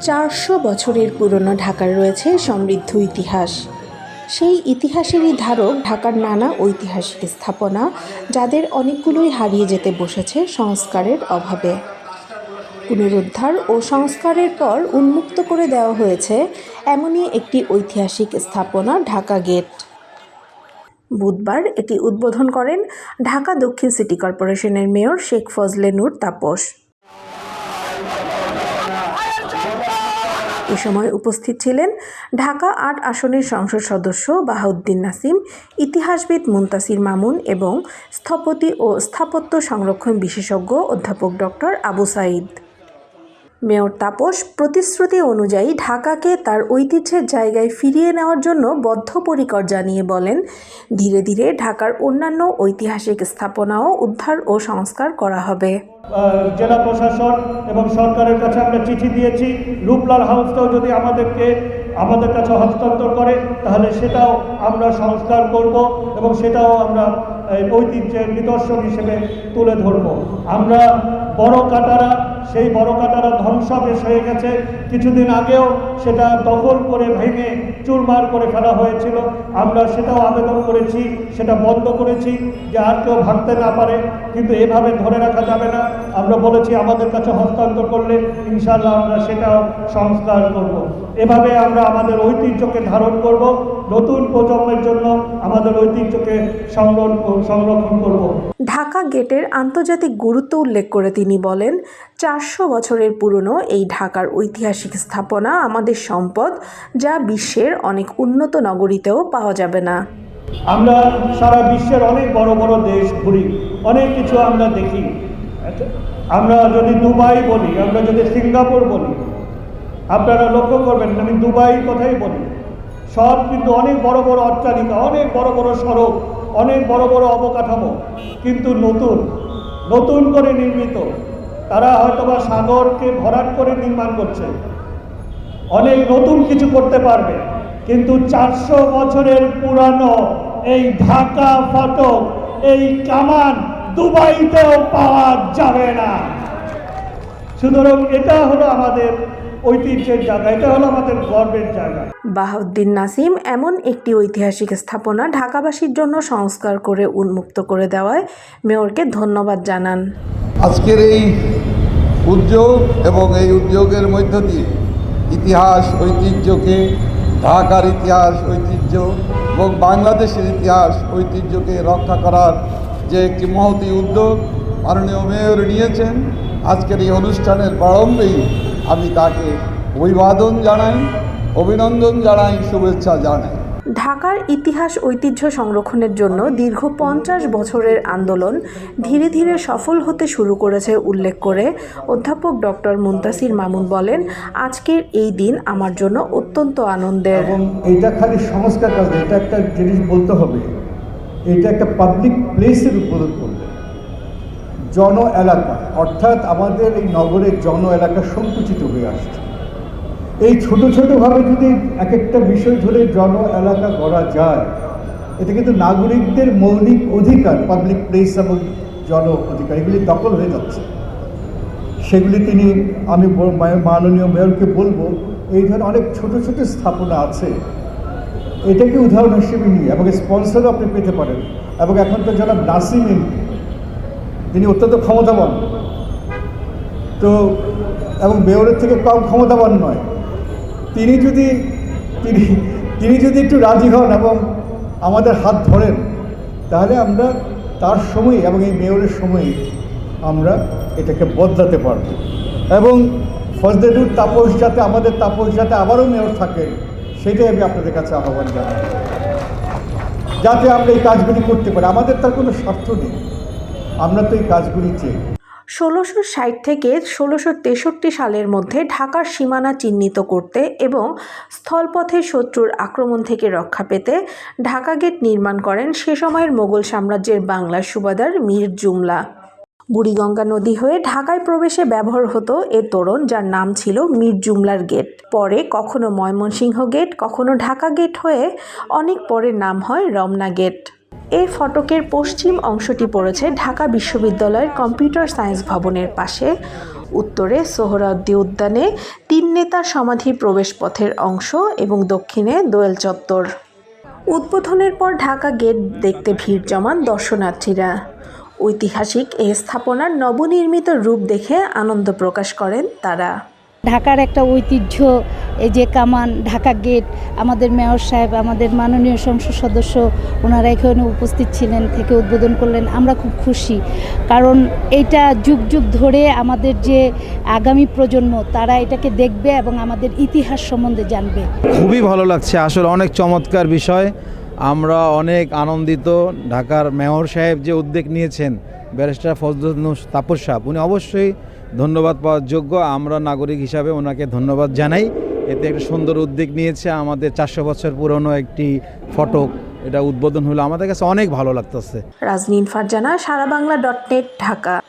চারশো বছরের পুরনো ঢাকার রয়েছে সমৃদ্ধ ইতিহাস। সেই ইতিহাসেরই ধারক ঢাকার নানা ঐতিহাসিক স্থাপনা, যাদের অনেকগুলোই হারিয়ে যেতে বসেছে সংস্কারের অভাবে। পুনরুদ্ধার ও সংস্কারের পর উন্মুক্ত করে দেওয়া হয়েছে এমনই একটি ঐতিহাসিক স্থাপনা ঢাকা গেট। বুধবার এটি উদ্বোধন করেন ঢাকা দক্ষিণ সিটি কর্পোরেশনের মেয়র শেখ ফজলে নূর তাপস। এ সময় উপস্থিত ছিলেন ঢাকা আট আসনের সংসদ সদস্য বাহাউদ্দিন নাসিম, ইতিহাসবিদ মুন্তাসির মামুন এবং স্থপতি ও স্থাপত্য সংরক্ষণ বিশেষজ্ঞ অধ্যাপক ডক্টর আবু সাইদ মেয়র তাপস প্রতিশ্রুতি অনুযায়ী ঢাকাকে তার ঐতিহ্যের জায়গায় ফিরিয়ে নেওয়ার জন্য বদ্ধপরিকর জানিয়ে বলেন, ধীরে ধীরে ঢাকার অন্যান্য ঐতিহাসিক স্থাপনাও উদ্ধার ও সংস্কার করা হবে। জেলা প্রশাসন এবং সরকারের কাছে আমরা চিঠি দিয়েছি, রূপলাল হাউসটাও যদি আমাদেরকে, আমাদের কাছে হস্তান্তর করে, তাহলে সেটাও আমরা সংস্কার করব এবং সেটাও আমরা ঐতিহ্যের নিদর্শন হিসেবে তুলে ধরব। আমরা বড় কাটারা, সেই বড় কাটারা ধ্বংসাবেশ হয়ে গেছে। কিছুদিন আগেও সেটা দখল করে ভেঙে চুরমার করে ফেলা হয়েছিল আমরা সেটাও আবেদন করেছি, সেটা বন্ধ করেছি যে আর কেউ ভাঙতে না পারে, কিন্তু এভাবে ধরে রাখা যাবে না আমরা বলেছি, আমাদের কাছে হস্তান্তর করলে ইনশাল্লাহ আমরা সেটাও সংস্কার করব। এভাবে আমরা আমাদের ঐতিহ্যকে ধারণ করব, নতুন প্রজন্মের জন্য আমাদের ঐতিহ্যকে সংরক্ষণ করব। ঢাকা গেটের আন্তর্জাতিক গুরুত্ব উল্লেখ করে তিনি বলেন, চারশো বছরের পুরনো এই ঢাকার ঐতিহাসিক স্থাপনা আমাদের সম্পদ, যা বিশ্বের অনেক উন্নত নগরীতেও পাওয়া যাবে না। আমরা সারা বিশ্বের অনেক বড় বড় দেশ ঘুরি, অনেক কিছু আমরা দেখি। আমরা যদি দুবাই বলি, আমরা যদি সিঙ্গাপুর বলি, আপনারা লক্ষ্য করবেন, আমি দুবাই কথাই বলি। সব কিন্তু অনেক বড় বড় অট্টালিকা, অনেক বড় বড় সড়ক, অনেক বড় বড় অবকাঠামো। কিন্তু নতুন নতুন করে নির্মিত, তারা হয়তোবা সাগরকে ভরাট করে নির্মাণ করছে। অনেক নতুন কিছু করতে পারবে। কিন্তু চারশো বছরের পুরানো এই ঢাকা ফটক এই কামান দুবাইতেও পাওয়া যাবে না। সুতরাং এটা হলো আমাদের ঐতিহ্যের জায়গা এটা হলো আমাদের গর্বের জায়গা। বাহাউদ্দিন নাসিম এমন একটি ঐতিহাসিক স্থাপনা ঢাকাবাসীর জন্য সংস্কার করে উন্মুক্ত করে দেওয়ায় মেয়রকে ধন্যবাদ জানান। আজকের এই উদ্যোগ এবং এই উদ্যোগের মধ্য দিয়ে ইতিহাস, ঐতিহ্যকে, ঢাকার ইতিহাস, ঐতিহ্য এবং বাংলাদেশের ইতিহাস, ঐতিহ্যকে রক্ষা করার যে একটি মহতি উদ্যোগ মাননীয় মেয়র নিয়েছেন, আজকের এই অনুষ্ঠানের প্রারম্ভেই আমি তাকে অভিবাদন জানাই, অভিনন্দন জানাই, শুভেচ্ছা জানাই। ঢাকার ইতিহাস ঐতিহ্য সংরক্ষণের জন্য দীর্ঘ পঞ্চাশ বছরের আন্দোলন ধীরে ধীরে সফল হতে শুরু করেছে উল্লেখ করে অধ্যাপক ডক্টর মুন্তাসির মামুন বলেন, আজকের এই দিন আমার জন্য অত্যন্ত আনন্দের। এবং এইটা খালি সংস্কার কাজ এটা একটা জিনিস বলতে হবে। এটা একটা পাবলিক প্লেসের উপর করবে। জন এলাকা, অর্থাৎ আমাদের এই নগরের জন এলাকা সংকুচিত হয়ে আসছে। এই ছোট ছোটোভাবে যদি এক একটা বিষয় ধরে জন এলাকা করা যায় এটা কিন্তু নাগরিকদের মৌলিক অধিকার পাবলিক প্লেস এবং জন অধিকার, এগুলি দখল হয়ে যাচ্ছে। সেগুলি তিনি, আমি মাননীয় মেয়রকে বলব, এই ধরনের অনেক ছোট ছোট স্থাপনা আছে। এটাকে উদাহরণ হিসেবে নিয়ে, এবং স্পন্সরও আপনি পেতে পারেন। এবং এখন তো জনাব নাসিম এমপি তিনি অত্যন্ত ক্ষমতাবান। তো, এবং মেয়রের থেকে কম ক্ষমতাবান নয়। তিনি যদি, তিনি তিনি যদি একটু রাজি হন এবং আমাদের হাত ধরেন, তাহলে আমরা তার সময় এবং এই মেয়রের সময় আমরা এটাকে বদলাতে পারব। এবং ফজলেদুর তাপস যাতে, আমাদের তাপস যাতে আবারও মেয়র থাকেন, সেটাই আমি আপনাদের কাছে আহ্বান জানাই। যাতে আমরা এই কাজগুলি করতে পারি। আমাদের তার কোনো স্বার্থ নেই। আমরা তো এই কাজগুলি চাই ষোলোশো ষাট থেকে ষোলোশো তেষট্টি সালের মধ্যে ঢাকার সীমানা চিহ্নিত করতে এবং স্থলপথে শত্রুর আক্রমণ থেকে রক্ষা পেতে ঢাকা গেট নির্মাণ করেন সে সময়ের মোগল সাম্রাজ্যের বাংলার সুবাদার মীর জুমলা। বুড়িগঙ্গা নদী হয়ে ঢাকায় প্রবেশে ব্যবহার হতো এ তোরণ যার নাম ছিল মীর জুমলার গেট। পরে কখনো ময়মনসিংহ গেট, কখনো ঢাকা গেট হয়ে অনেক পরে নাম হয় রমনা গেট। এই ফটকের পশ্চিম অংশটি পড়েছে ঢাকা বিশ্ববিদ্যালয়ের কম্পিউটার সায়েন্স ভবনের পাশে। উত্তরে সোহরাওয়ার্দী উদ্যানে তিন নেতার সমাধি প্রবেশপথের অংশ এবং দক্ষিণে দোয়েল চত্বর। উদ্বোধনের পর ঢাকা গেট দেখতে ভিড় জমান দর্শনার্থীরা। ঐতিহাসিক এই স্থাপনার নবনির্মিত রূপ দেখে আনন্দ প্রকাশ করেন তারা। ঢাকার একটা ঐতিহ্য, এই যে কামান, ঢাকা গেট, আমাদের মেয়র সাহেব, আমাদের মাননীয় সংসদ সদস্য, ওনারা এখানে উপস্থিত ছিলেন, থেকে উদ্বোধন করলেন। আমরা খুব খুশি। কারণ এইটা যুগ যুগ ধরে আমাদের যে আগামী প্রজন্ম, তারা এটাকে দেখবে এবং আমাদের ইতিহাস সম্বন্ধে জানবে। খুবই ভালো লাগছে। আসলে অনেক চমৎকার বিষয়। আমরা অনেক আনন্দিত। ঢাকার মেয়র সাহেব যে উদ্যোগ নিয়েছেন, ব্যারিস্টার ফজলুল তাপস সাহেব, উনি অবশ্যই ধন্যবাদ পাওয়ার যোগ্য। আমরা নাগরিক হিসাবে ওনাকে ধন্যবাদ জানাই। এতে একটা সুন্দর উদ্যোগ নিয়েছে আমাদের চারশো বছর পুরনো একটি ফটক। এটা উদ্বোধন হলো আমাদের কাছে অনেক ভালো লাগতেছে। Rajneen Farzana, Sara Bangla dot net, Dhaka.